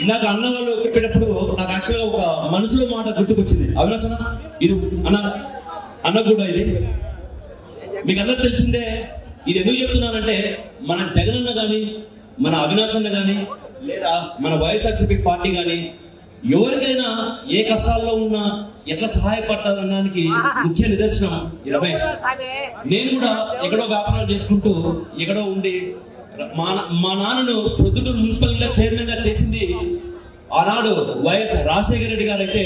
ఇందాక అన్న వాళ్ళు చెప్పేటప్పుడు నాకు యాక్చువల్గా ఒక మనసులో మాట గుర్తుకొచ్చింది. అవినాశన ఇది అన్న అన్న కూడా ఇది. మీకు అందరికి తెలిసిందే ఇది ఎందుకు చెప్తున్నానంటే మన జగనన్న కానీ మన అవినాష్ అన్న కానీ లేదా మన వైఎస్ఆర్సీపీ పార్టీ కానీ ఎవరికైనా ఏ కష్టాల్లో ఉన్నా ఎట్లా సహాయపడతారనడానికి ముఖ్య నిదర్శనం రమేష్. నేను కూడా ఎక్కడో వ్యాపారాలు చేసుకుంటూ ఎక్కడో ఉండి మా మా నాన్నను ప్రొద్దుటూరు మున్సిపల్ చైర్మన్గా ఆనాడు వైఎస్ రాజశేఖర రెడ్డి గారు అయితే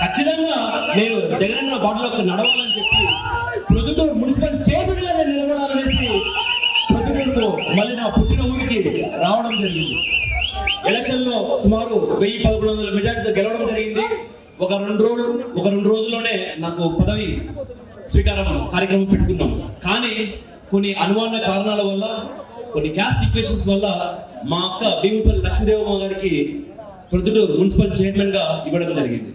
ఖచ్చితంగా నేను జగనన్న బాటలోకి నడవాలని చెప్పి ప్రొద్దుటూరు మున్సిపల్ చైర్మన్గా నేను నిలబడాలనేసి ప్రొద్దుటూరుకు మళ్ళీ నా పుట్టిన ఊరికి రావడం జరిగింది. ఎలక్షన్లో సుమారు వెయ్యి పదకొండు వందల మెజార్టీతో గెలవడం జరిగింది. ఒక రెండు రోజులు ఒక రెండు రోజుల్లోనే నాకు పదవి స్వీకారం కార్యక్రమం పెట్టుకున్నాం. కానీ కొన్ని అనుమాన కారణాల వల్ల కొన్ని క్యాస్ట్ ఈక్వేషన్స్ వల్ల మా అక్క భీముపల్లి లక్ష్మీదేవమ్మ గారికి ప్రొద్దుటూరు మున్సిపల్ చైర్మన్గా ఇవ్వడం జరిగింది.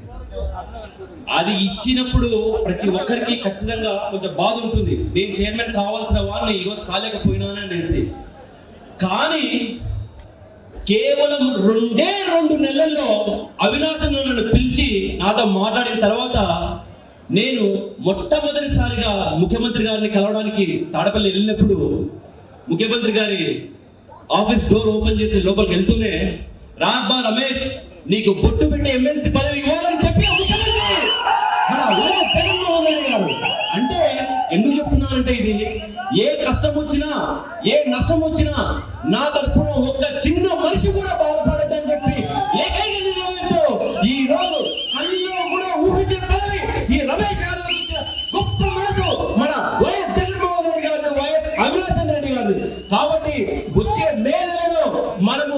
అది ఇచ్చినప్పుడు ప్రతి ఒక్కరికి ఖచ్చితంగా కొంచెం బాధ ఉంటుంది. నేను చైర్మన్ కావాల్సిన వాడిని ఈరోజు కాలేకపోయినానని అనేసి. కానీ కేవలం రెండే రెండు నెలల్లో అవినాశం నన్ను పిలిచి నాతో మాట్లాడిన తర్వాత నేను మొట్టమొదటిసారిగా ముఖ్యమంత్రి గారిని కలవడానికి తాడపల్లి వెళ్ళినప్పుడు ముఖ్యమంత్రి గారి ఆఫీస్ డోర్ ఓపెన్ చేసి లోపలికి వెళ్తూనే రాబ్బా రమేష్ నీకు బొట్టు పెట్టి ఎమ్మెల్సీ పదవి ఇవ్వాలని చెప్పి మన జగన్మోహన్ రెడ్డి గారు అంటే ఎందుకు చెప్తున్నానంటే ఇది? ఏ కష్టం వచ్చినా ఏ నష్టం వచ్చినా నా తరఫున ఒక్క చిన్న మనిషి కూడా బాధపడద్దని చెప్పి ఏకైక నిర్ణయంతో ఈ రోజు అన్నిలో కూడా ఊహించే ఈ రమేష్ యాదవ్ గొప్ప మనసు మన వైఎస్ జగన్మోహన్ రెడ్డి గారు వైఎస్ అభిలాష్ రెడ్డి గారు కాబట్టి వచ్చే మే మనము